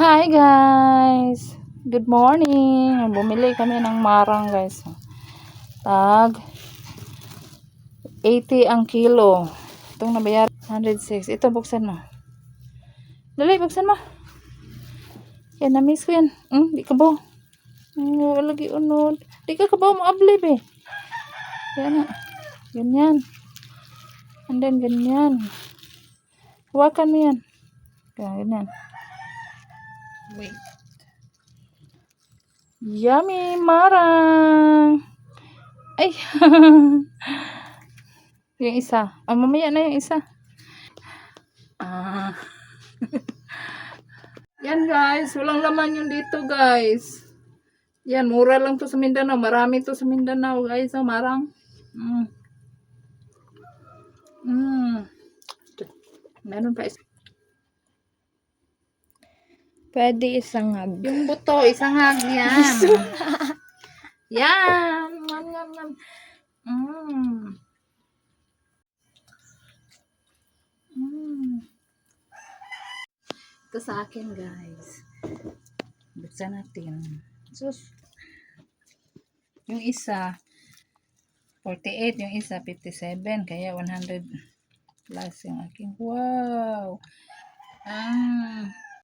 Hi guys! Good morning! Bumili kami ng marang guys. Tag 80 ang kilo. Itong nabayar 106. Ito buksan mo. Dali, buksan mo. Yan, na-miss ko yan. Hmm, di ka ba? Hmm, lagi unod. Di ka ka ba mo ablib eh. Yan na. Ganyan. And then, ganyan. Hawakan mo yan. Ganyan, ganyan. Wait. Yummy marang. Ay. yung isa. Ah, mamaya na yung isa. Ah. Yan guys, walang laman yung dito guys. Yan, mura lang to sa Mindanao. Marami to sa Mindanao guys. Oh, marang. Mm. Mm. Meron pa isa. Pwede isang hag. Yung buto, isang hag yan. yan. Ngam, ngam, ngam. Mm. Mm. Ito sa akin, guys. Buksan natin. Sus. Yung isa, 48. Yung isa, 57. Kaya 100 plus yung aking. Wow. Ah.